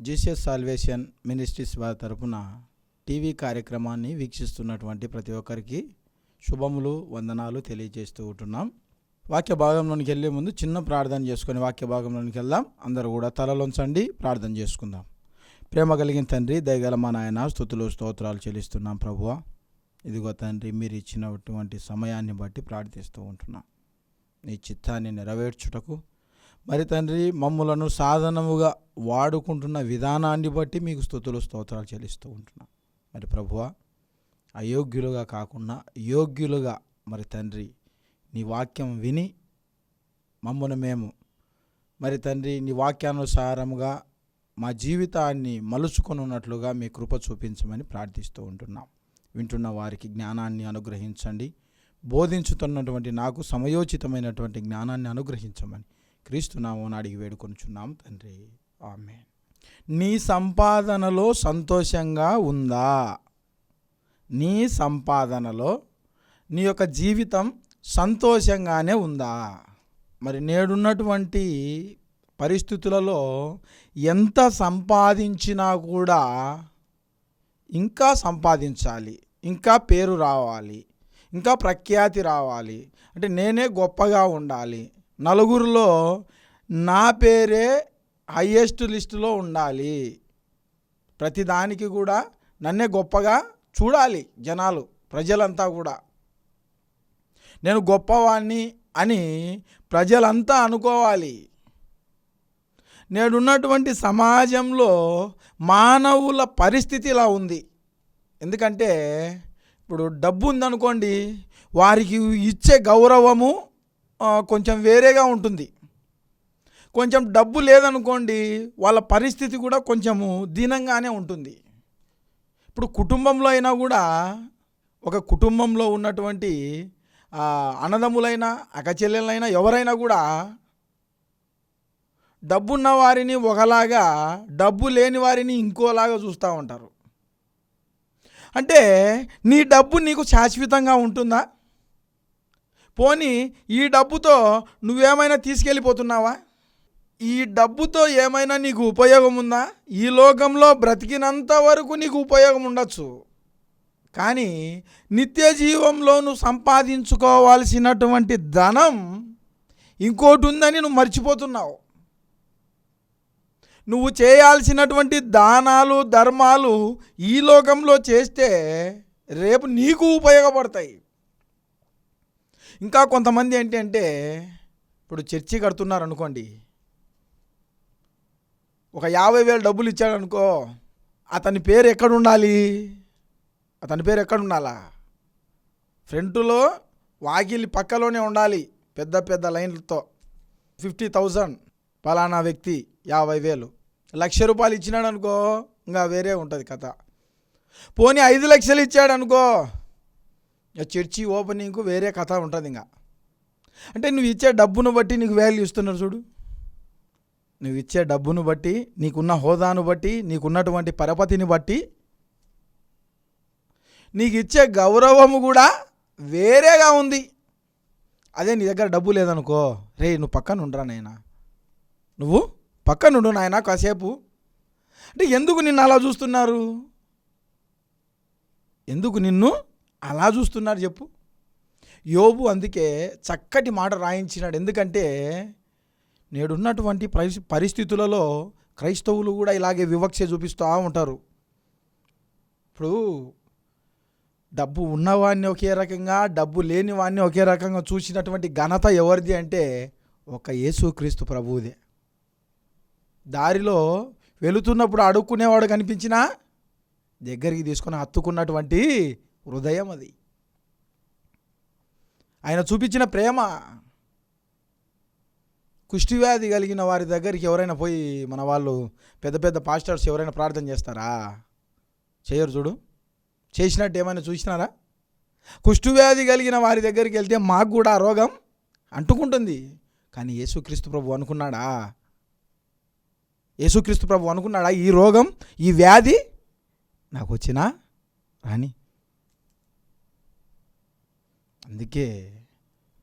Jesus salvation ministries వారి తరపున TV కార్యక్రమాన్ని వీక్షిస్తున్నటువంటి ప్రతి ఒక్కరికి శుభములు వందనాలు తెలియజేస్తూ ఉంటున్నాం. వాక్య భాగంలోనికి వెళ్ళే ముందు చిన్న ప్రార్థన చేసుకొని వాక్య భాగంలోనికి వెళ్దాం. అందరూ కూడా తలలోంచండి ప్రార్థన చేసుకుందాం. ప్రేమ కలిగిన తండ్రి దయగల మా నాయన స్థుతులు స్తోత్రాలు చెల్లిస్తున్నాం ప్రభువ. ఇదిగో తండ్రి మీరు ఇచ్చినటువంటి సమయాన్ని బట్టి ప్రార్థిస్తూ ఉంటున్నాం. నీ చిత్తాన్ని నెరవేర్చుటకు మరి తండ్రి మమ్ములను సాధనముగా వాడుకుంటున్న విధానాన్ని బట్టి మీకు స్థుతులు స్తోత్రాలు చెల్లిస్తూ ఉంటున్నాం. మరి ప్రభువ అయోగ్యులుగా కాకుండా యోగ్యులుగా మరి తండ్రి నీ వాక్యం విని మమ్మను మేము మరి తండ్రి నీ వాక్యానుసారముగా మా జీవితాన్ని మలుచుకొనున్నట్లుగా మీ కృప చూపించమని ప్రార్థిస్తూ ఉంటున్నాం. వింటున్న వారికి జ్ఞానాన్ని అనుగ్రహించండి. బోధించుతున్నటువంటి నాకు సమయోచితమైనటువంటి జ్ఞానాన్ని అనుగ్రహించమని క్రీస్తునామం అడిగి వేడుకొనుచున్నాం తండ్రి. ఆమె నీ సంపాదనలో సంతోషంగా ఉందా? నీ సంపాదనలో నీ యొక్క జీవితం సంతోషంగానే ఉందా? మరి నేడున్నటువంటి పరిస్థితులలో ఎంత సంపాదించినా కూడా ఇంకా సంపాదించాలి ఇంకా పేరు రావాలి ఇంకా ప్రఖ్యాతి రావాలి. అంటే నేనే గొప్పగా ఉండాలి నలుగురిలో నా పేరే హయ్యెస్ట్ లిస్టులో ఉండాలి. ప్రతిదానికి కూడా నన్నే గొప్పగా చూడాలి జనాలు ప్రజలంతా కూడా. నేను గొప్పవాణ్ణి అని ప్రజలంతా అనుకోవాలి. నేడున్నటువంటి సమాజంలో మానవుల పరిస్థితి ఇలా ఉంది. ఎందుకంటే ఇప్పుడు డబ్బు ఉందనుకోండి వారికి ఇచ్చే గౌరవము కొంచెం వేరేగా ఉంటుంది. కొంచెం డబ్బు లేదనుకోండి వాళ్ళ పరిస్థితి కూడా కొంచెము దీనంగానే ఉంటుంది. ఇప్పుడు కుటుంబంలో అయినా కూడా ఒక కుటుంబంలో ఉన్నటువంటి అన్నదమ్ములైనా అక్కచెల్లెలైనా ఎవరైనా కూడా డబ్బున్న వారిని ఒకలాగా డబ్బు లేని వారిని ఇంకోలాగా చూస్తూ ఉంటారు. అంటే నీ డబ్బు నీకు శాశ్వతంగా ఉంటుందా? పోనీ ఈ డబ్బుతో నువ్వేమైనా తీసుకెళ్ళిపోతున్నావా? ఈ డబ్బుతో ఏమైనా నీకు ఉపయోగం ఉందా ఈ లోకంలో బ్రతికినంత వరకు నీకు ఉపయోగం ఉండొచ్చు కానీ నిత్య జీవంలో నువ్వు సంపాదించుకోవాల్సినటువంటి ధనం ఇంకోటి ఉందని నువ్వు మర్చిపోతున్నావు. నువ్వు చేయాల్సినటువంటి దానాలు ధర్మాలు ఈ లోకంలో చేస్తే రేపు నీకు ఉపయోగపడతాయి. ఇంకా కొంతమంది ఏంటి అంటే ఇప్పుడు చర్చి కడుతున్నారు అనుకోండి ఒక యాభై వేలు డబ్బులు ఇచ్చాడు అనుకో అతని పేరు ఎక్కడ ఉండాలి అతని పేరు ఎక్కడ ఉండాలా ఫ్రంట్లో వాకిలి పక్కలోనే ఉండాలి పెద్ద పెద్ద లైన్లతో. ఫిఫ్టీ థౌజండ్ పలానా వ్యక్తి యాభై వేలు. లక్ష రూపాయలు ఇచ్చినాడు అనుకో ఇంకా వేరే ఉంటుంది కథ. పోనీ ఐదు లక్షలు ఇచ్చాడు అనుకో చర్చి ఓపెనింగ్కు వేరే కథ ఉంటుంది ఇంకా అంటే నువ్వు ఇచ్చే డబ్బును బట్టి నీకు వాల్యూ ఇస్తున్నారు చూడు. నువ్వు ఇచ్చే డబ్బును బట్టి నీకున్న హోదాను బట్టి నీకున్నటువంటి పరపతిని బట్టి నీకు ఇచ్చే గౌరవము కూడా వేరేగా ఉంది. అదే నీ దగ్గర డబ్బు లేదనుకో రే నువ్వు పక్కన ఉండరా నాయనా. నువ్వు పక్కనుండు నాయన కాసేపు. అంటే ఎందుకు నిన్ను అలా చూస్తున్నారు? ఎందుకు నిన్ను అలా చూస్తున్నారు చెప్పు. యోబు అందుకే చక్కటి మాట రాయించినాడు. ఎందుకంటే నేడున్నటువంటి పరిస్థితులలో క్రైస్తవులు కూడా ఇలాగే వివక్ష చూపిస్తూ ఉంటారు. ఇప్పుడు డబ్బు ఉన్నవాడిని ఒకే రకంగా డబ్బు లేని వాడిని ఒకే రకంగా చూసినటువంటి ఘనత ఎవరిది అంటే ఒక యేసుక్రీస్తు ప్రభువుదే. దారిలో వెళుతున్నప్పుడు అడుక్కునేవాడు కనిపించినా దగ్గరికి తీసుకొని హత్తుకున్నటువంటి హృదయం అది. ఆయన చూపించిన ప్రేమ కుష్టివ్యాధి కలిగిన వారి దగ్గరికి ఎవరైనా పోయి మన వాళ్ళు పెద్ద పెద్ద పాస్టర్స్ ఎవరైనా ప్రార్థన చేస్తారా? చేయరు చూడు. చేసినట్టు ఏమైనా చూసినారా? కుష్ఠువ్యాధి కలిగిన వారి దగ్గరికి వెళ్తే మాకు కూడా ఆ రోగం అంటుకుంటుంది. కానీ యేసుక్రీస్తు ప్రభు అనుకున్నాడా? యేసుక్రీస్తు ప్రభు అనుకున్నాడా? ఈ రోగం ఈ వ్యాధి నాకు వచ్చినా రాని? అందుకే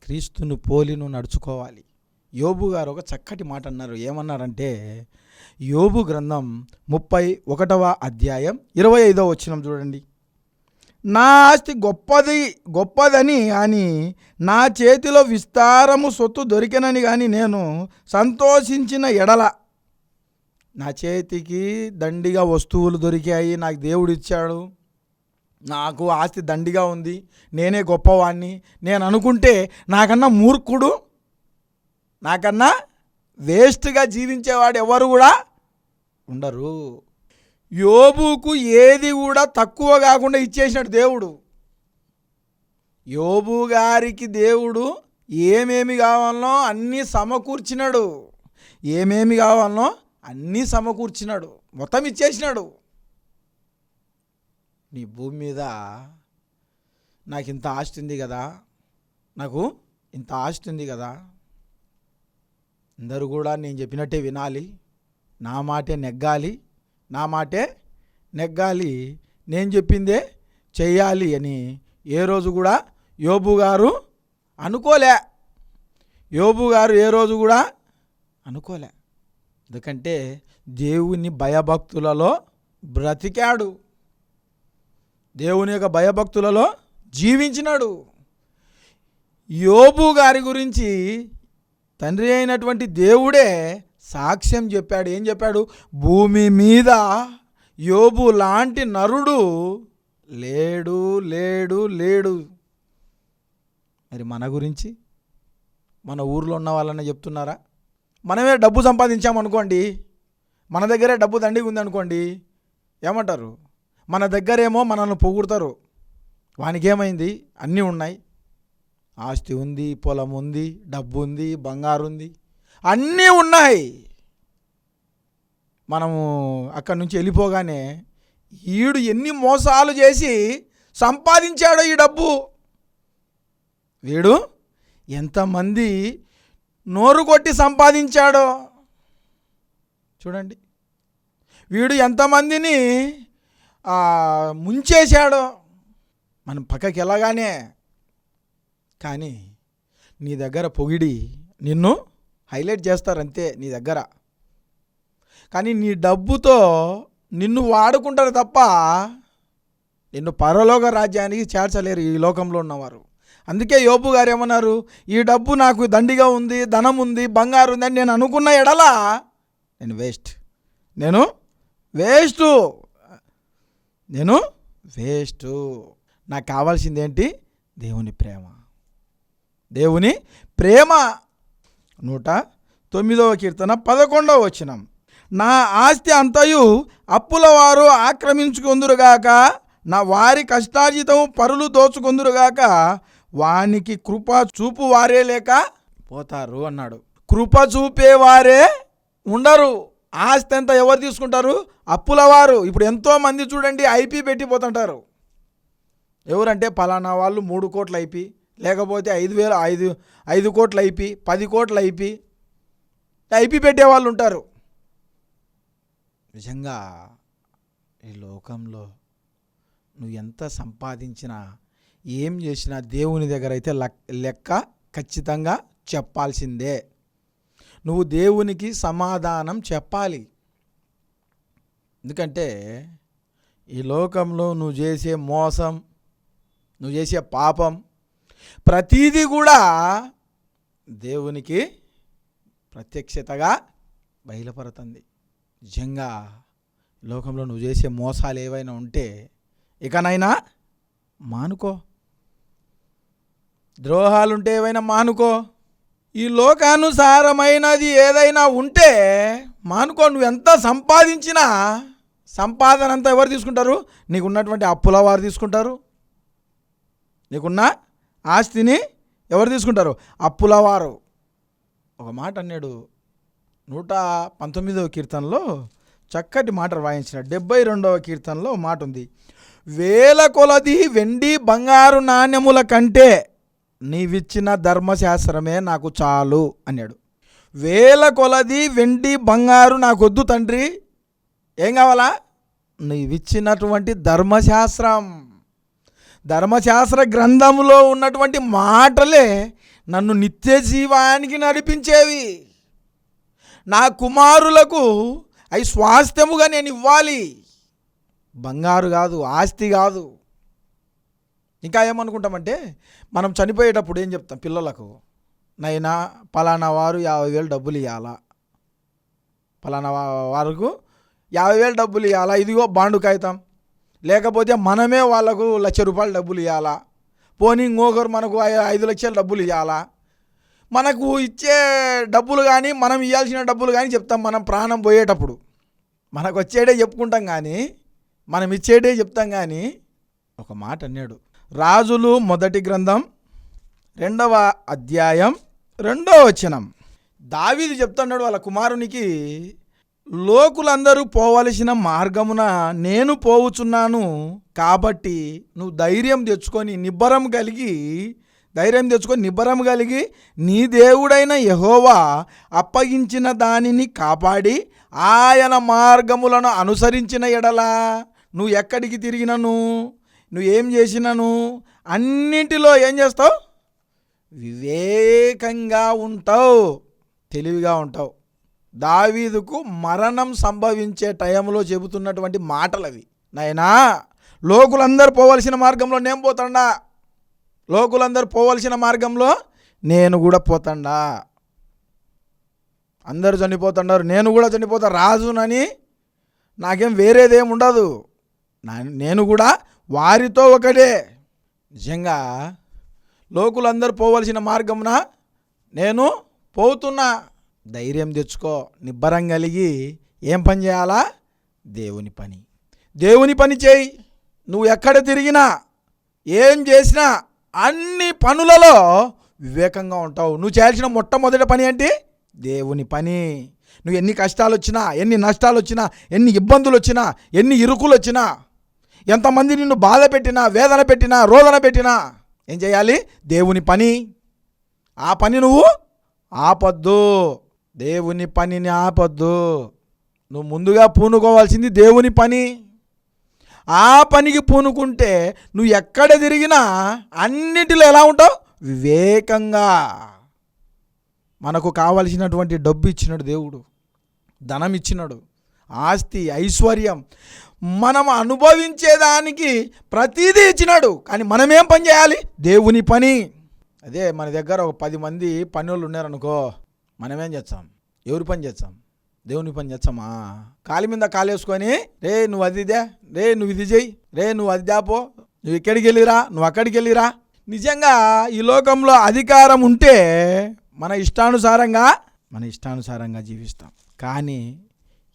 క్రీస్తును పోలిను నడుచుకోవాలి. యోబు గారు ఒక చక్కటి మాట అన్నారు. ఏమన్నారంటే యోబు గ్రంథం ముప్పై ఒకటవ అధ్యాయం ఇరవై ఐదవ వచ్చినం చూడండి. నా ఆస్తి గొప్పది గొప్పదని అని నా చేతిలో విస్తారము సొత్తు దొరికినని కానీ నేను సంతోషించిన ఎడల నా చేతికి దండిగా వస్తువులు దొరికాయి నాకు దేవుడు ఇచ్చాడు. నాకు ఆస్తి దండిగా ఉంది నేనే గొప్పవాణ్ణి. నేను అనుకుంటే నాకన్నా మూర్ఖుడు నాకన్నా వేస్ట్గా జీవించేవాడు ఎవరు కూడా ఉండరు. యోబుకు ఏది కూడా తక్కువ కాకుండా ఇచ్చేసినాడు దేవుడు. యోబు గారికి దేవుడు ఏమేమి కావాలనో అన్నీ సమకూర్చినాడు. ఏమేమి కావాలనో అన్నీ సమకూర్చినాడు. మొత్తం ఇచ్చేసినాడు. నీ భూమి మీద నాకు ఇంత ఆస్తి ఉంది కదా నాకు ఇంత ఆస్తి ఉంది కదా అందరూ కూడా నేను చెప్పినట్టే వినాలి నా మాటే నెగ్గాలి నా మాటే నెగ్గాలి నేను చెప్పిందే చెయ్యాలి అని ఏ రోజు కూడా యోబు గారు అనుకోలే. యోబు గారు ఏ రోజు కూడా అనుకోలే. ఎందుకంటే దేవుని భయభక్తులలో బ్రతికాడు. దేవుని యొక్క భయభక్తులలో జీవించినాడు. యోబు గారి గురించి తండ్రి అయినటువంటి దేవుడే సాక్ష్యం చెప్పాడు. ఏం చెప్పాడు? భూమి మీద యోబు లాంటి నరుడు లేడు లేడు లేడు. మరి మన గురించి? మన ఊర్లో ఉన్న వాళ్ళని చెప్తున్నారా? మనమే డబ్బు సంపాదించామనుకోండి మన దగ్గరే డబ్బు దండిగా ఉందనుకోండి ఏమంటారు? మన దగ్గరేమో మనల్ని పొగుడతారు. వానికి ఏమైంది అన్నీ ఉన్నాయి. ఆస్తి ఉంది పొలం ఉంది డబ్బు ఉంది బంగారు ఉంది. అన్నీ ఉన్నాయి. మనము అక్కడి నుంచి వెళ్ళిపోగానే ఈడు ఎన్ని మోసాలు చేసి సంపాదించాడో ఈ డబ్బు. వీడు ఎంతమంది నోరు కొట్టి సంపాదించాడో. చూడండి. వీడు ఎంతమందిని ముంచేశాడో. మనం పక్కకి వెళ్ళగానే కానీ నీ దగ్గర పొగిడి నిన్ను హైలైట్ చేస్తారు అంతే నీ దగ్గర. కానీ నీ డబ్బుతో నిన్ను వాడుకుంటారు తప్ప నిన్ను పరలోక రాజ్యానికి చేర్చలేరు ఈ లోకంలో ఉన్నవారు. అందుకే యోపు గారు ఏమన్నారు? ఈ డబ్బు నాకు దండిగా ఉంది ధనం ఉంది బంగారు ఉంది అని నేను అనుకున్న ఎడలా నేను వేస్ట్. నేను వేస్టు. నేను వేస్టు. నాకు కావాల్సింది ఏంటి దేవుని ప్రేమ. దేవుని ప్రేమ. నూట తొమ్మిదవ కీర్తన పదకొండవ వచనం. నా ఆస్తి అంతయు అప్పుల వారు ఆక్రమించుకుందురుగాక నా వారి కష్టార్జితం పరులు దోచుకుందురుగాక వానికి కృప చూపు వారే లేక పోతారు అన్నాడు. కృప చూపేవారే ఉండరు. ఆస్తి అంతా ఎవరు తీసుకుంటారు? అప్పుల వారు. ఇప్పుడు ఎంతో మంది చూడండి ఐపీ పెట్టిపోతుంటారు. ఎవరంటే పలానా వాళ్ళు మూడు కోట్ల ఐపీ లేకపోతే ఐదు వేలు ఐదు ఐదు కోట్ల ఐపీ పది కోట్ల ఐపీ. ఐపీ పెట్టే వాళ్ళు ఉంటారు. నిజంగా ఈ లోకంలో నువ్వు ఎంత సంపాదించినా ఏం చేసినా దేవుని దగ్గర అయితే లెక్క ఖచ్చితంగా చెప్పాల్సిందే. నువ్వు దేవునికి సమాధానం చెప్పాలి. ఎందుకంటే ఈ లోకంలో నువ్వు చేసే మోసం నువ్వు చేసే పాపం ప్రతీది కూడా దేవునికి ప్రత్యక్షతగా బయలుపడుతుంది నిజంగా లోకంలో నువ్వు చేసే మోసాలు ఏవైనా ఉంటే ఇకనైనా మానుకో. ద్రోహాలుంటే ఏవైనా మానుకో. ఈ లోకానుసారమైనది ఏదైనా ఉంటే మానుకో నువ్వు ఎంత సంపాదించినా సంపాదన అంతా ఎవరు తీసుకుంటారు? నీకున్నటువంటి అప్పుల వారు తీసుకుంటారు. నీకున్న ఆస్తిని ఎవరు తీసుకుంటారు? అప్పుల వారు. ఒక మాట అన్నాడు నూట పంతొమ్మిదవ కీర్తనలో చక్కటి మాట వాయించిన డెబ్బై రెండవ కీర్తనలో మాట ఉంది. వేల కొలది వెండి బంగారు నాణ్యముల కంటే నీవిచ్చిన ధర్మశాస్త్రమే నాకు చాలు అన్నాడు. వేల కొలది వెండి బంగారు నాకొద్దు తండ్రి. ఏం కావాలా? నీవిచ్చినటువంటి ధర్మశాస్త్రం. ధర్మశాస్త్ర గ్రంథంలో ఉన్నటువంటి మాటలే నన్ను నిత్య జీవానికి నడిపించేవి. నా కుమారులకు అవి స్వాస్థ్యముగా నేను ఇవ్వాలి. బంగారు కాదు ఆస్తి కాదు. ఇంకా ఏమనుకుంటామంటే మనం చనిపోయేటప్పుడు ఏం చెప్తాం పిల్లలకు? నైనా పలానా వారు యాభై వేలు డబ్బులు ఇవ్వాలా పలానా వా- వారికి యాభై వేలు డబ్బులు ఇవ్వాలా ఇదిగో బాండు కాగితం లేకపోతే మనమే వాళ్ళకు లక్ష రూపాయలు డబ్బులు ఇవ్వాలా పోనీ ఇంకొకరు మనకు ఐ- ఐదు లక్షలు డబ్బులు ఇవ్వాలా మనకు ఇచ్చే డబ్బులు కానీ మనం ఇవ్వాల్సిన డబ్బులు కానీ చెప్తాం మనం ప్రాణం పోయేటప్పుడు. మనకు వచ్చేటే చెప్పుకుంటాం కానీ మనం ఇచ్చేడే చెప్తాం కానీ ఒక మాట అన్నాడు. రాజులు మొదటి గ్రంథం రెండవ అధ్యాయం రెండవ వచనం. దావీది చెప్తున్నాడు వాళ్ళ కుమారునికి లోకులందరూ పోవలసిన మార్గమున నేను పోవుచున్నాను కాబట్టి నువ్వు ధైర్యం తెచ్చుకొని నిబ్బరం కలిగి ధైర్యం తెచ్చుకొని నిబ్బరం కలిగి నీ దేవుడైన యహోవా అప్పగించిన దానిని కాపాడి ఆయన మార్గములను అనుసరించిన ఎడలా నువ్వు ఎక్కడికి తిరిగినను? నువ్వు ఏం చేసినను? అన్నింటిలో ఏం చేస్తావు? వివేకంగా ఉంటావు. తెలివిగా ఉంటావు. దావీదుకు మరణం సంభవించే టైంలో చెబుతున్నటువంటి మాటలు అవి నాయనా లోకులందరూ పోవలసిన మార్గంలో నేను పోతాడా లోకులందరూ పోవలసిన మార్గంలో నేను కూడా పోతాడా అందరూ చనిపోతున్నారు నేను కూడా చనిపోతా. రాజునని నాకేం వేరేదేం ఉండదు. నేను కూడా వారితో ఒకటే. నిజంగా లోకులందరూ పోవలసిన మార్గమున నేను పోతున్నా. ధైర్యం తెచ్చుకో నిబ్బరం కలిగి ఏం పని చేయాలా? దేవుని పని. దేవుని పని చేయి. నువ్వు ఎక్కడ తిరిగినా ఏం చేసినా అన్ని పనులలో వివేకంగా ఉంటావు. నువ్వు చేయాల్సిన మొట్టమొదటి పని ఏంటి? దేవుని పని. నువ్వు ఎన్ని కష్టాలు వచ్చినా ఎన్ని నష్టాలు వచ్చినా ఎన్ని ఇబ్బందులు వచ్చినా ఎన్ని ఇరుకులు వచ్చినా ఎంతమంది నిన్ను బాధ పెట్టినా వేదన పెట్టినా రోదన పెట్టినా? ఏం చేయాలి? దేవుని పని. ఆ పని నువ్వు ఆపొద్దు. దేవుని పనిని ఆపొద్దు. నువ్వు ముందుగా పూనుకోవాల్సింది దేవుని పని. ఆ పనికి పూనుకుంటే నువ్వు ఎక్కడ తిరిగినా అన్నిటిలో ఎలా ఉంటావు? వివేకంగా. మనకు కావలసినటువంటి డబ్బు ఇచ్చినాడు దేవుడు. ధనం ఇచ్చినాడు. ఆస్తి ఐశ్వర్యం. మనం అనుభవించేదానికి ప్రతిదీ ఇచ్చినాడు. కానీ మనమేం పని చేయాలి? దేవుని పని. అదే మన దగ్గర ఒక పది మంది పని వాళ్ళు ఉన్నారనుకో మనమేం చేస్తాం? ఎవరి పని చేస్తాం? దేవుని పని చేస్తామా? కాలి మీద కాలేసుకొని రే నువ్వు అది ఇదే. రే నువ్వు ఇది చెయ్యి. రే నువ్వు అది దాపో. నువ్వు ఇక్కడికి వెళ్ళిరా? నువ్వు అక్కడికి వెళ్ళిరా? నిజంగా ఈ లోకంలో అధికారం ఉంటే మన ఇష్టానుసారంగా మన ఇష్టానుసారంగా జీవిస్తాం. కానీ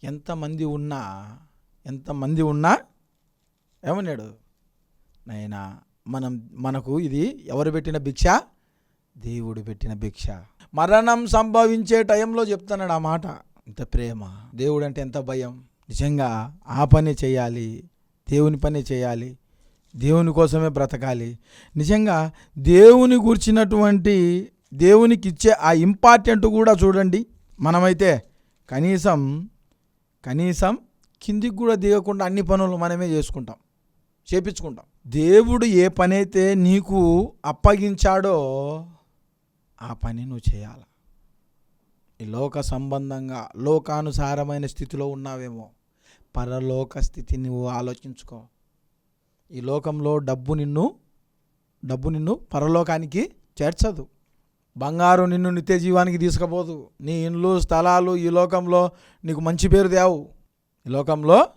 ఎంతమంది ఉన్నా ఎంతమంది ఉన్నా ఏమన్నాడు? నైనా మనం మనకు ఇది ఎవరు పెట్టిన భిక్ష? దేవుడు పెట్టిన భిక్ష. మరణం సంభవించే టైంలో చెప్తున్నాడు ఆ మాట. ఇంత ప్రేమ దేవుడు అంటే ఎంత భయం? నిజంగా ఆ పని చేయాలి దేవుని పని చేయాలి దేవుని కోసమే బ్రతకాలి. నిజంగా దేవుని గుర్చినటువంటి దేవునికి ఇచ్చే ఆ ఇంపార్టెంట్ కూడా చూడండి మనమైతే కనీసం కనీసం కిందికి కూడా దిగకుండా అన్ని పనులు మనమే చేసుకుంటాం చేపించుకుంటాం. దేవుడు ఏ పనైతే నీకు అప్పగించాడో ఆ పని నువ్వు చేయాలి? ఈ లోక సంబంధంగా లోకానుసారమైన స్థితిలో ఉన్నావేమో పరలోక స్థితి నువ్వు ఆలోచించుకో. ఈ లోకంలో డబ్బు నిన్ను డబ్బు నిన్ను పరలోకానికి చేర్చదు. బంగారు నిన్ను నిత్య జీవానికి తీసుకుపోదు. నీ ఇండ్లు స్థలాలు ఈ లోకంలో నీకు మంచి పేరు తేవు. లోకంలో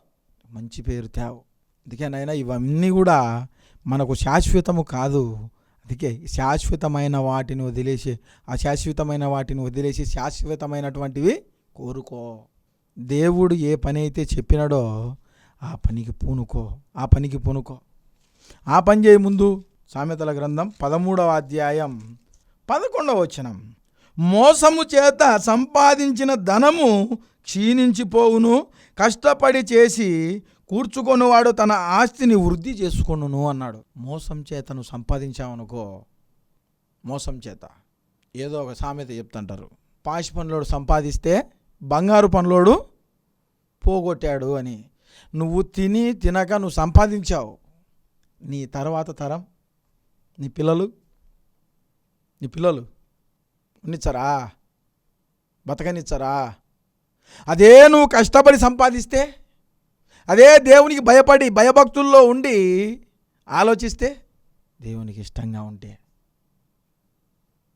మంచి పేరు తేవు. అందుకేనైనా ఇవన్నీ కూడా మనకు శాశ్వతము కాదు. అందుకే శాశ్వతమైన వాటిని వదిలేసి అశాశ్వతమైన వాటిని వదిలేసి శాశ్వతమైనటువంటివి కోరుకో. దేవుడు ఏ పని అయితే చెప్పినాడో ఆ పనికి పూనుకో ఆ పనికి పూనుకో. ఆ పని చేయ ముందు సామెతల గ్రంథం పదమూడవ అధ్యాయం పదకొండవ వచనం. మోసము చేత సంపాదించిన ధనము క్షీణించిపోవును కష్టపడి చేసి కూర్చుకొనివాడు తన ఆస్తిని వృద్ధి చేసుకొనును అన్నాడు. మోసం చేత నువ్వు సంపాదించావనుకో మోసం చేత. ఏదో ఒక సామెత చెప్తుంటారు. పాషి పనులోడు సంపాదిస్తే బంగారు పనులోడు పోగొట్టాడు అని. నువ్వు తిని తినక నువ్వు సంపాదించావు. నీ తర్వాత తరం నీ పిల్లలు నీ పిల్లలు ఉన్నిచ్చారా? బతకనిచ్చారా? అదే నువ్వు కష్టపడి సంపాదిస్తే అదే దేవునికి భయపడి భయభక్తుల్లో ఉండి ఆలోచిస్తే దేవునికి ఇష్టంగా ఉంటే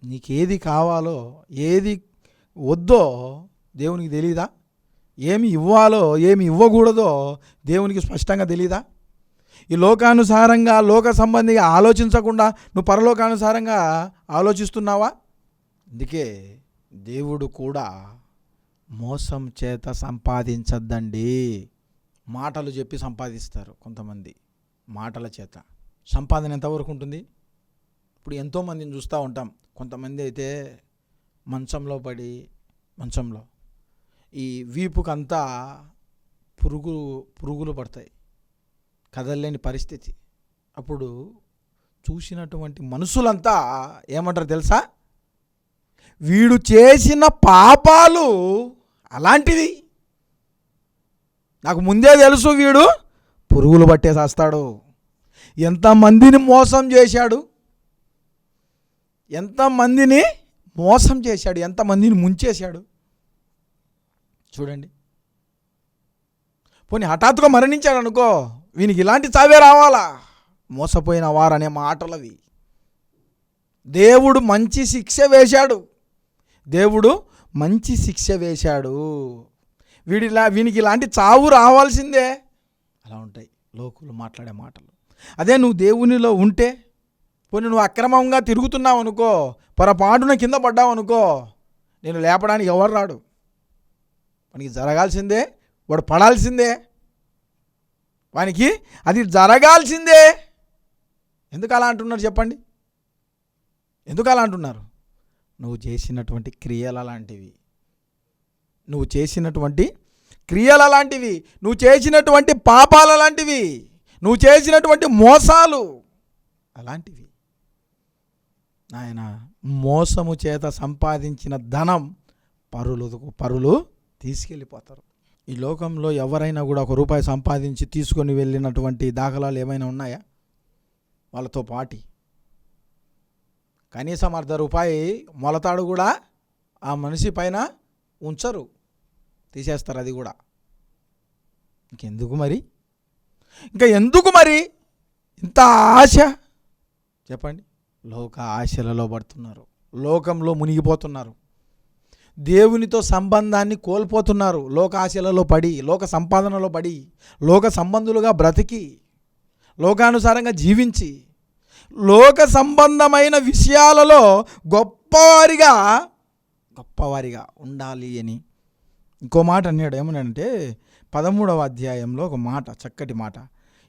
నీకేది కావాలో ఏది వద్దో దేవునికి తెలీదా? ఏమి ఇవ్వాలో ఏమి ఇవ్వకూడదో దేవునికి స్పష్టంగా తెలీదా? ఈ లోకానుసారంగా లోక సంబంధిగా ఆలోచించకుండా నువ్వు పరలోకానుసారంగా ఆలోచిస్తున్నావా? అందుకే దేవుడు కూడా మోసం చేత సంపాదించద్దండి. మాటలు చెప్పి సంపాదిస్తారు కొంతమంది. మాటల చేత. సంపాదన ఎంతవరకు ఉంటుంది? ఇప్పుడు ఎంతోమందిని చూస్తూ ఉంటాం. కొంతమంది అయితే మంచంలో పడి మంచంలో. ఈ వీపుకంతా పురుగు పురుగులు పడతాయి. కదలలేని పరిస్థితి. అప్పుడు చూసినటువంటి మనుషులంతా ఏమంటారు తెలుసా? వీడు చేసిన పాపాలు అలాంటిది. నాకు ముందే తెలుసు వీడు పురుగులు పట్టేసేస్తాడు ఎంతమందిని మోసం చేశాడు? ఎంతమందిని మోసం చేశాడు? ఎంతమందిని ముంచేశాడు? చూడండి. పోనీ హఠాత్తుగా మరణించాడు అనుకో వీనికి ఇలాంటి చావే రావాలా? మోసపోయిన వారనే మాటలవి. దేవుడు మంచి శిక్ష వేశాడు. దేవుడు మంచి శిక్ష వేశాడు. వీడిలా వీనికి ఇలాంటి చావు రావాల్సిందే. అలా ఉంటాయి లోకులు మాట్లాడే మాటలు. అదే నువ్వు దేవునిలో ఉంటే పోనీ నువ్వు అక్రమంగా తిరుగుతున్నావు అనుకో పొరపాటున కింద పడ్డావు అనుకో నేను లేపడానికి ఎవరు రాడు? వానికి జరగాల్సిందే వాడు పడాల్సిందే. వానికి అది జరగాల్సిందే. ఎందుకు అలా అంటున్నారు చెప్పండి? ఎందుకు అలా అంటున్నారు? నువ్వు చేసినటువంటి క్రియలు అలాంటివి నువ్వు చేసినటువంటి క్రియలు అలాంటివి నువ్వు చేసినటువంటి పాపాలు అలాంటివి నువ్వు చేసినటువంటి మోసాలు అలాంటివి. నాయన మోసము చేత సంపాదించిన ధనం పరులు పరులు తీసుకెళ్ళిపోతారు. ఈ లోకంలో ఎవరైనా కూడా ఒక రూపాయి సంపాదించి తీసుకొని వెళ్ళినటువంటి దాఖలాలు ఏమైనా ఉన్నాయా? వాళ్ళతో పాటి. కనీసం అర్ధ రూపాయి మొలతాడు కూడా ఆ మనిషి పైన ఉంచరు. తీసేస్తారు అది కూడా. ఇంకెందుకు మరి? ఇంకా ఎందుకు మరి? ఇంత ఆశ? చెప్పండి. లోక ఆశలలో పడుతున్నారు. లోకంలో మునిగిపోతున్నారు. దేవునితో సంబంధాన్ని కోల్పోతున్నారు. లోక ఆశలలో పడి లోక సంపాదనలో పడి లోక సంబంధులుగా బ్రతికి లోకానుసారంగా జీవించి లోక సంబంధమైన విషయాలలో గొప్పవారిగా గొప్పవారిగా ఉండాలి అని. ఇంకో మాట అన్నాడు ఏమనంటే పదమూడవ అధ్యాయంలో ఒక మాట చక్కటి మాట.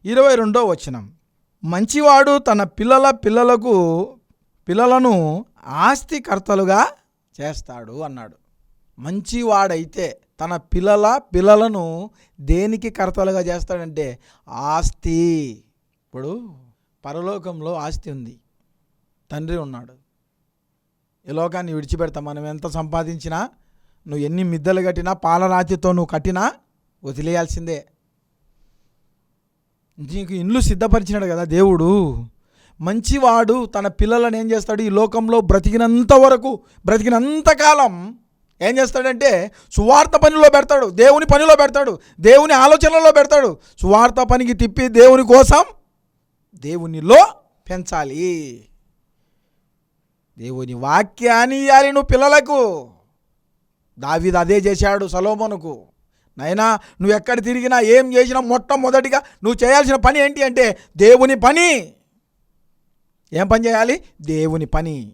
ఇరవై రెండో వచనం. మంచివాడు తన పిల్లల పిల్లలకు పిల్లలను ఆస్తికర్తలుగా చేస్తాడు అన్నాడు. మంచివాడైతే తన పిల్లల పిల్లలను దేనికి కర్తలుగా చేస్తాడంటే ఆస్తి. ఇప్పుడు పరలోకంలో ఆస్తి ఉంది. తండ్రి ఉన్నాడు. ఈ లోకాన్ని విడిచిపెడతా మనం ఎంత సంపాదించినా నువ్వు ఎన్ని మిద్దలు కట్టినా పాలరాతితో నువ్వు కట్టినా వదిలేయాల్సిందే. నీకు ఇండ్లు సిద్ధపరిచినాడు కదా దేవుడు. మంచివాడు తన పిల్లలను ఏం చేస్తాడు? ఈ లోకంలో బ్రతికినంత వరకు బ్రతికినంత కాలం ఏం చేస్తాడంటే సువార్త పనిలో పెడతాడు. దేవుని పనిలో పెడతాడు. దేవుని ఆలోచనలో పెడతాడు. సువార్త పనికి తిప్పి దేవుని కోసం దేవునిలో పెంచాలి. దేవుని వాక్యాన్ని ఇవ్వాలి నువ్వు పిల్లలకు. దావీదు అదే చేశాడు సలోమోనుకు. నైనా నువ్వు ఎక్కడ తిరిగినా ఏం చేసినా మొట్టమొదటిగా నువ్వు చేయాల్సిన పని ఏంటి అంటే దేవుని పని. ఏం పని చేయాలి? దేవుని పని.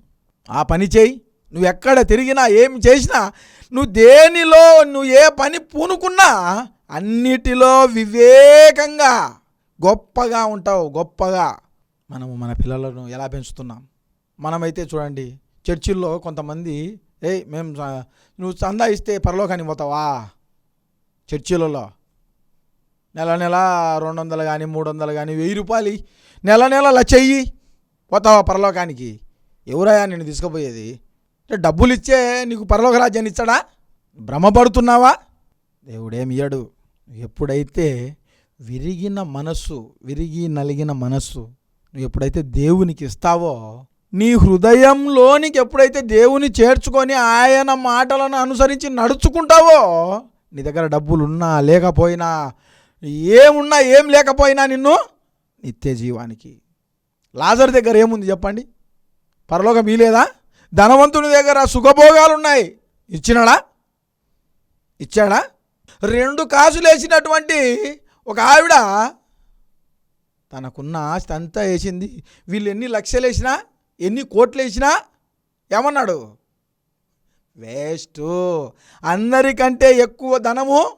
ఆ పని చేయి. నువ్వు ఎక్కడ తిరిగినా ఏం చేసినా నువ్వు దేనిలో నువ్వు ఏ పని పూనుకున్నా అన్నిటిలో వివేకంగా గొప్పగా ఉంటావు గొప్పగా. మనము మన పిల్లలను ఎలా పెంచుతున్నాం? మనమైతే చూడండి చర్చిల్లో కొంతమంది ఏయ్ మేము నువ్వు చందా ఇస్తే పరలోకానికి పోతావా? చర్చిలలో. నెల నెల రెండు వందలు కానీ మూడు వందలు కానీ వెయ్యి రూపాయలు నెల నెల లచ్చయ్యి పోతావా పరలోకానికి? ఎవరయ్యా నేను తీసుకుపోయేది? అంటే డబ్బులు ఇచ్చే నీకు పరలోక రాజ్యాన్ని ఇచ్చాడా భ్రమపడుతున్నావా? దేవుడేమి ఇయ్యడు. ఎప్పుడైతే విరిగిన మనస్సు విరిగి నలిగిన మనస్సు నువ్వు ఎప్పుడైతే దేవునికి ఇస్తావో నీ హృదయంలోనికి ఎప్పుడైతే దేవుని చేర్చుకొని ఆయన మాటలను అనుసరించి నడుచుకుంటావో నీ దగ్గర డబ్బులు ఉన్నా లేకపోయినా ఏమున్నా ఏం లేకపోయినా నిన్ను నిత్య జీవానికి. లాజర్ దగ్గర ఏముంది చెప్పండి? పరలోకం లేదా ధనవంతుని దగ్గర సుఖభోగాలు ఉన్నాయి ఇచ్చినాడా? ఇచ్చాడా? రెండు కాసులు వేసినటువంటి ఒక ఆవిడ తనకున్న ఆస్తి అంతా వేసింది. వీళ్ళు ఎన్ని లక్షలు వేసినా ఎన్ని కోట్లు వేసినా ఏమన్నాడు? వేస్ట్. అందరికంటే ఎక్కువ ధనము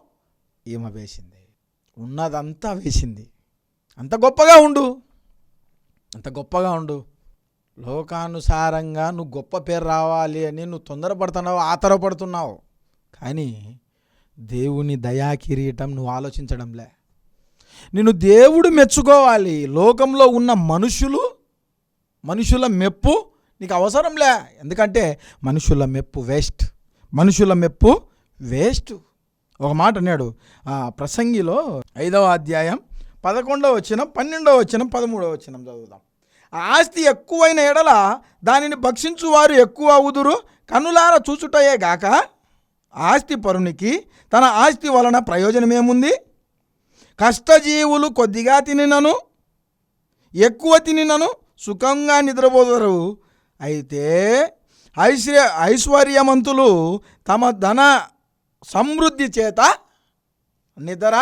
ఈమె వేసింది. ఉన్నదంతా వేసింది. అంత గొప్పగా ఉండు. అంత గొప్పగా ఉండు. లోకానుసారంగా నువ్వు గొప్ప పేరు రావాలి అని నువ్వు తొందరపడుతున్నావు ఆతరపడుతున్నావు. కానీ దేవుని దయా కిరీటం నువ్వు ఆలోచించడంలే. నిన్ను దేవుడు మెచ్చుకోవాలి. లోకంలో ఉన్న మనుషులు మనుషుల మెప్పు నీకు అవసరంలే ఎందుకంటే మనుషుల మెప్పు వేస్ట్. మనుషుల మెప్పు వేస్ట్. ఒక మాట అన్నాడు. ఆ ప్రసంగిలో ఐదవ అధ్యాయం పదకొండవ వచ్చిన పన్నెండవ వచ్చిన పదమూడవ వచ్చిన చదువుదాం. ఆస్తి ఎక్కువైన ఎడల దానిని భక్షించువారు ఎక్కువ అవుదురు కనులార చూచుటయే గాక ఆస్తి పరునికి తన ఆస్తి వలన ప్రయోజనమేముంది? కష్టజీవులు కొద్దిగా తినినను ఎక్కువ తినినను సుఖంగా నిద్రపోతారు అయితే ఐశ్వర్య ఐశ్వర్యవంతులు తమ ధన సమృద్ధి చేత నిద్ర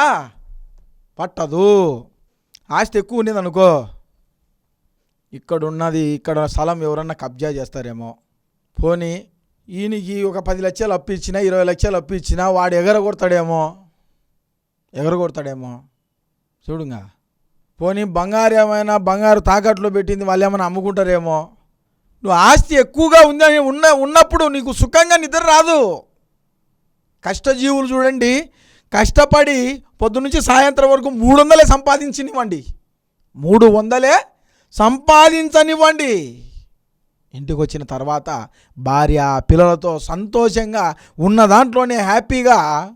పట్టదు. ఆస్తి ఎక్కువ ఉండేదనుకో ఇక్కడ ఉన్నది ఇక్కడ స్థలం ఎవరన్నా కబ్జా చేస్తారేమో. పోనీ ఈయనకి ఒక పది లక్షలు అప్పు ఇచ్చినా ఇరవై లక్షలు అప్పు ఇచ్చినా వాడు ఎగరగొడతాడేమో. ఎగరగొడతాడేమో. చూడుగా. పోనీ బంగారు ఏమైనా బంగారు తాకట్లో పెట్టింది వాళ్ళు ఏమైనా అమ్ముకుంటారేమో. నువ్వు ఆస్తి ఎక్కువగా ఉందని ఉన్న ఉన్నప్పుడు నీకు సుఖంగా నిద్ర రాదు. కష్టజీవులు చూడండి కష్టపడి పొద్దునుంచి సాయంత్రం వరకు మూడు వందలే సంపాదించనివ్వండి. మూడు వందలే సంపాదించనివ్వండి. ఇంటికి వచ్చిన తర్వాత భార్య పిల్లలతో సంతోషంగా ఉన్న దాంట్లోనే హ్యాపీగా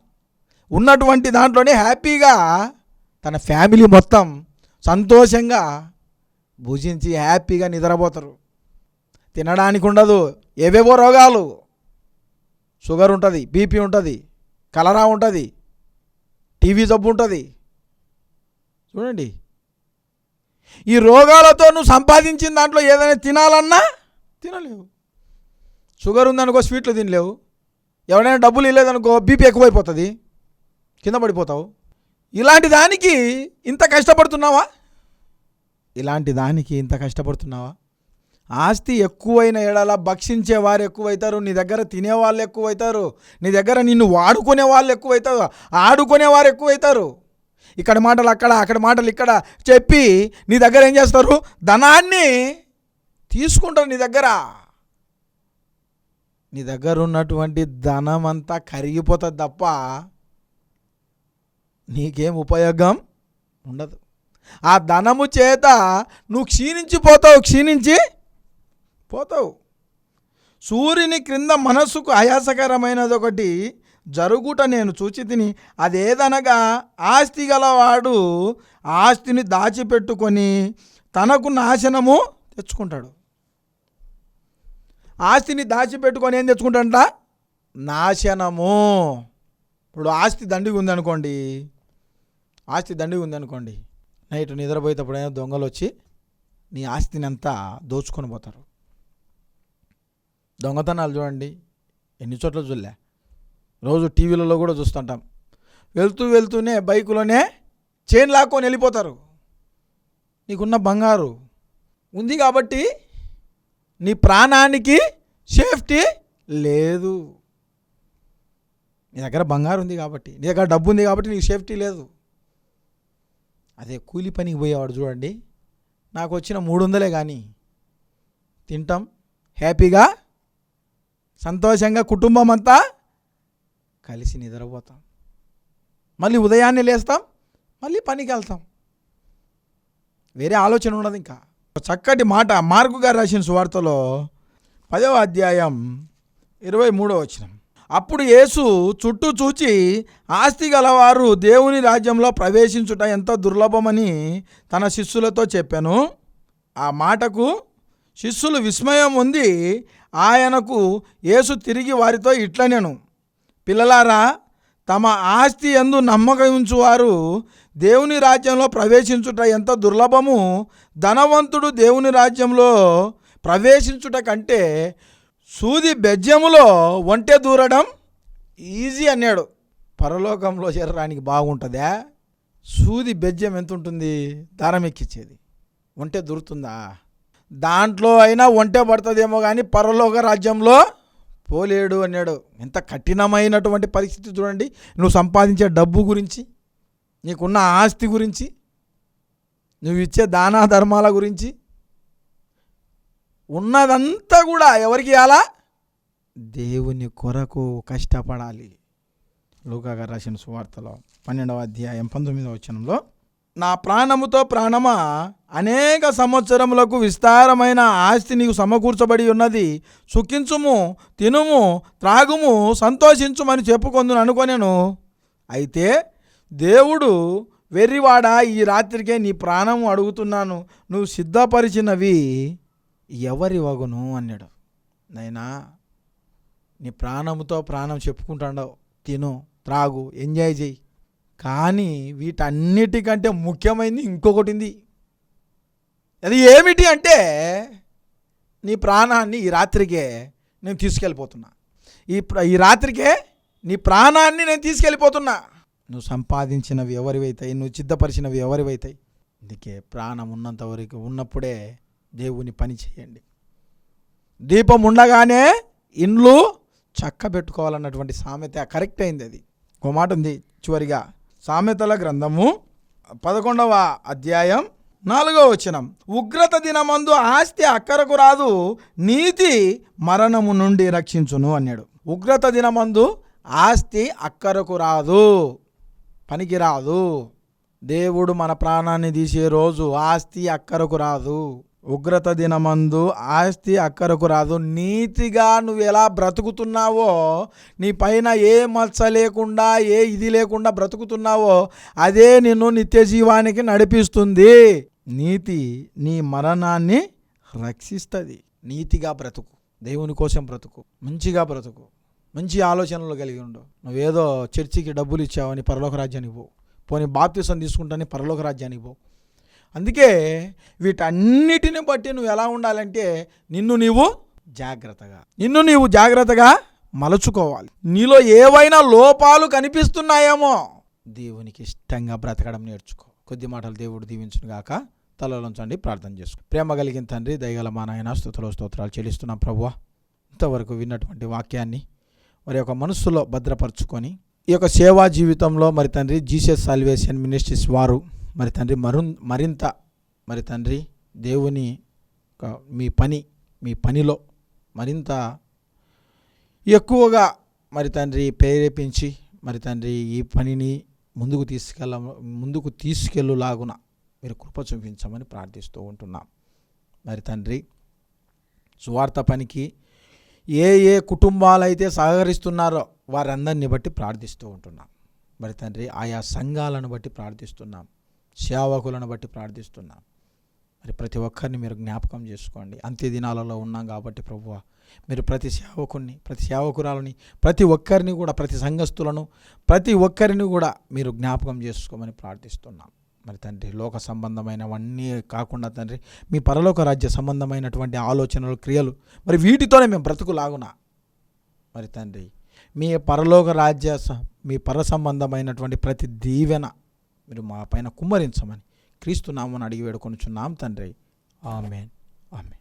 ఉన్నటువంటి దాంట్లోనే హ్యాపీగా తన ఫ్యామిలీ మొత్తం సంతోషంగా భుజించి హ్యాపీగా నిద్రపోతారు. తినడానికి ఉండదు. ఏవేవో రోగాలు. షుగర్ ఉంటుంది బీపీ ఉంటుంది కలరా ఉంటుంది టీవీ జబ్బు ఉంటుంది. చూడండి. ఈ రోగాలతో నువ్వు సంపాదించిన దాంట్లో ఏదైనా తినాలన్నా తినలేవు. షుగర్ ఉందనుకో స్వీట్లు తినలేవు. ఎవరైనా డబ్బులు ఇవ్వలేదనుకో బీపీ ఎక్కువైపోతుంది. కింద పడిపోతావు? ఇలాంటి దానికి ఇంత కష్టపడుతున్నావా? ఇలాంటి దానికి ఇంత కష్టపడుతున్నావా? ఆస్తి ఎక్కువైన ఎడల భక్షించే వారు ఎక్కువైతారు నీ దగ్గర తినేవాళ్ళు ఎక్కువైతారు నీ దగ్గర నిన్ను వాడుకునే వాళ్ళు ఎక్కువైతారు ఆడుకునే వారు ఎక్కువైతారు. ఇక్కడ మాటలు అక్కడ అక్కడ మాటలు ఇక్కడ చెప్పి నీ దగ్గర ఏం చేస్తారు? ధనాన్ని తీసుకుంటారు నీ దగ్గర. నీ దగ్గర ఉన్నటువంటి ధనం అంతా కరిగిపోతుంది తప్ప నీకేం ఉపయోగం ఉండదు. ఆ ధనము చేత నువ్వు క్షీణించిపోతావు క్షీణించి పోతావు. సూర్యుని క్రింద మనస్సుకు ఆయాసకరమైనది ఒకటి జరుగుట నేను చూచి తిని అదేదనగా ఆస్తి గలవాడు ఆస్తిని దాచిపెట్టుకొని తనకు నాశనము తెచ్చుకుంటాడు. ఆస్తిని దాచిపెట్టుకొని ఏం తెచ్చుకుంటాడంట? నాశనము. ఇప్పుడు ఆస్తి దండిగా ఉందనుకోండి ఆస్తి దండిగా ఉందనుకోండి నైట్ నిద్రపోయేటప్పుడైనా దొంగలు వచ్చి నీ ఆస్తిని అంతా దోచుకొని పోతారు. దొంగతనాలు చూడండి ఎన్ని చోట్ల చూడలే. రోజు టీవీలలో కూడా చూస్తుంటాం. వెళ్తూ వెళ్తూనే బైకులోనే చైన్ లాక్కొని వెళ్ళిపోతారు. నీకున్న బంగారు ఉంది కాబట్టి నీ ప్రాణానికి సేఫ్టీ లేదు. నీ దగ్గర బంగారు ఉంది కాబట్టి నీ దగ్గర డబ్బు ఉంది కాబట్టి నీకు సేఫ్టీ లేదు. అదే కూలి పనికి పోయేవాడు చూడండి. నాకు వచ్చిన మూడు వందలే కానీ తింటాం. హ్యాపీగా సంతోషంగా కుటుంబం అంతా కలిసి నిద్రపోతాం. మళ్ళీ ఉదయాన్నే లేస్తాం మళ్ళీ పనికి వెళ్తాం. వేరే ఆలోచన ఉండదు ఇంకా. చక్కటి మాట మార్కు గారు రాసిన సువార్తలో పదవ అధ్యాయం ఇరవై మూడో వచ్చినాం అప్పుడు యేసు చుట్టూ చూచి ఆస్తి గలవారు దేవుని రాజ్యంలో ప్రవేశించుట ఎంత దుర్లభమని తన శిష్యులతో చెప్పాను. ఆ మాటకు శిష్యులు విస్మయం ఉంది ఆయనకు యేసు తిరిగి వారితో ఇట్లనేను పిల్లలారా తమ ఆస్తి ఎందు నమ్మకం ఉంచువారు దేవుని రాజ్యంలో ప్రవేశించుట ఎంత దుర్లభము ధనవంతుడు దేవుని రాజ్యంలో ప్రవేశించుట కంటే సూది బెజ్జములో ఒంటె దూరడం ఈజీ అన్నాడు. పరలోకంలో చేరడానికి బాగుంటుందా? సూది బెజ్జం ఎంత ఉంటుంది దారం ఎక్కిచ్చేది. ఒంటె దూరుతుందా? దాంట్లో అయినా ఒంటె పడుతుందేమో కానీ పరలోక రాజ్యంలో పోలేడు అన్నాడు. ఎంత కఠినమైనటువంటి పరిస్థితి చూడండి. నువ్వు సంపాదించే డబ్బు గురించి నీకున్న ఆస్తి గురించి నువ్వు ఇచ్చే దానా ధర్మాల గురించి ఉన్నదంతా కూడా ఎవరికి ఇవ్వాలా? దేవుని కొరకు కష్టపడాలి. లూకాగారు రాసిన సువార్తలో పన్నెండవ అధ్యాయం పంతొమ్మిదవ వచనంలో నా ప్రాణముతో ప్రాణమా? అనేక సంవత్సరములకు విస్తారమైన ఆస్తి నీకు సమకూర్చబడి ఉన్నది. సుఖించుము తినుము త్రాగుము సంతోషించుమని చెప్పుకొందును అనుకొనెను. అయితే దేవుడు వెర్రివాడా? ఈ రాత్రికే నీ ప్రాణము అడుగుతున్నాను. నువ్వు సిద్ధపరిచినవి. ఎవరి వగును అన్నాడు. నైనా నీ ప్రాణముతో ప్రాణం చెప్పుకుంటాడవు. తిను త్రాగు ఎంజాయ్ చేయి. కానీ వీటన్నిటికంటే ముఖ్యమైనది ఇంకొకటి ఉంది అది ఏమిటి అంటే నీ ప్రాణాన్ని ఈ రాత్రికే నేను తీసుకెళ్ళిపోతున్నా. ఈ ఈ రాత్రికే నీ ప్రాణాన్ని నేను తీసుకెళ్ళిపోతున్నా. నువ్వు సంపాదించినవి ఎవరివైతాయి? నువ్వు చిద్దపరిచినవి ఎవరివైతాయి? అందుకే ప్రాణం ఉన్నంత వరకు ఉన్నప్పుడే దేవుని పని చేయండి. దీపం ఉండగానే ఇండ్లు చక్క పెట్టుకోవాలన్నటువంటి సామెత కరెక్ట్ అయింది అది. ఒక మాట ఉంది చివరిగా. సామెతల గ్రంథము పదకొండవ అధ్యాయం నాలుగో వచనం. ఉగ్రత దినమందు ఆస్తి అక్కరకు రాదు నీతి మరణము నుండి రక్షించును అన్నాడు. ఉగ్రత దినమందు ఆస్తి అక్కరకు రాదు పనికి రాదు. దేవుడు మన ప్రాణాన్ని తీసే రోజు ఆస్తి అక్కరకు రాదు. ఉగ్రత దినమందు ఆస్తి అక్కరకు రాదు. నీతిగా నువ్వు ఎలా బ్రతుకుతున్నావో నీ పైన ఏ మచ్చ లేకుండా ఏ ఇది లేకుండా బ్రతుకుతున్నావో అదే నిన్ను నిత్య జీవానికి నడిపిస్తుంది. నీతి నీ మరణాన్ని రక్షిస్తుంది. నీతిగా బ్రతుకు. దేవుని కోసం బ్రతుకు. మంచిగా బ్రతుకు. మంచి ఆలోచనలు కలిగి ఉండు. నువ్వేదో చర్చికి డబ్బులు ఇచ్చావని పరలోక రాజ్యానికి పో. పోనీ బాప్తీసం తీసుకుంటాని పరలోక రాజ్యానికి పో. అందుకే వీటన్నిటిని బట్టి నువ్వు ఎలా ఉండాలంటే నిన్ను నీవు జాగ్రత్తగా. నిన్ను నీవు జాగ్రత్తగా మలుచుకోవాలి. నీలో ఏవైనా లోపాలు కనిపిస్తున్నాయేమో దేవునికి ఇష్టంగా బ్రతకడం నేర్చుకో. కొద్ది మాటలు దేవుడు దీవించును గాక. తలలోంచండి ప్రార్థన చేసుకో. ప్రేమ కలిగిన తండ్రి దయగల మా నాయన స్థుతులు స్తోత్రాలు చెల్లిస్తున్నాం ప్రభువా. ఇంతవరకు విన్నటువంటి వాక్యాన్ని మరి యొక్క మనస్సులో భద్రపరుచుకొని ఈ యొక్క సేవా జీవితంలో మరి తండ్రి జీసస్ సాల్వేషన్ మినిస్ట్రీస్ వారు మరి తండ్రి మరు మరింత మరి తండ్రి దేవుని మీ పని మీ పనిలో మరింత ఎక్కువగా మరి తండ్రి ప్రేరేపించి మరి తండ్రి ఈ పనిని ముందుకు తీసుకెళ్ళ ముందుకు తీసుకెళ్ళులాగున మీరు కృప చూపించమని ప్రార్థిస్తూ ఉంటున్నాం. మరి తండ్రి సువార్త పనికి ఏ ఏ కుటుంబాలైతే సహకరిస్తున్నారో వారందరిని బట్టి ప్రార్థిస్తూ ఉంటున్నాం. మరి తండ్రి ఆయా సంఘాలను బట్టి ప్రార్థిస్తున్నాం. సేవకులను బట్టి ప్రార్థిస్తున్నాం. మరి ప్రతి ఒక్కరిని మీరు జ్ఞాపకం చేసుకోండి. అంత్య దినాలలో ఉన్నాం కాబట్టి ప్రభువ మీరు ప్రతి సేవకుని ప్రతి సేవకురాలని ప్రతి ఒక్కరిని కూడా ప్రతి సంఘస్థులను ప్రతి ఒక్కరిని కూడా మీరు జ్ఞాపకం చేసుకోమని ప్రార్థిస్తున్నాం. మరి తండ్రి లోక సంబంధమైనవన్నీ కాకుండా తండ్రి మీ పరలోక రాజ్య సంబంధమైనటువంటి ఆలోచనలు క్రియలు మరి వీటితోనే మేము బ్రతుకులాగున. మరి తండ్రి మీ పరలోక రాజ్య స- మీ పర సంబంధమైనటువంటి ప్రతి దీవెన మీరు మా పైన కుమ్మరించమని క్రీస్తు నామని అడిగి వేడుకొనుచున్నాం తండ్రి. ఆమెన్. ఆమెన్.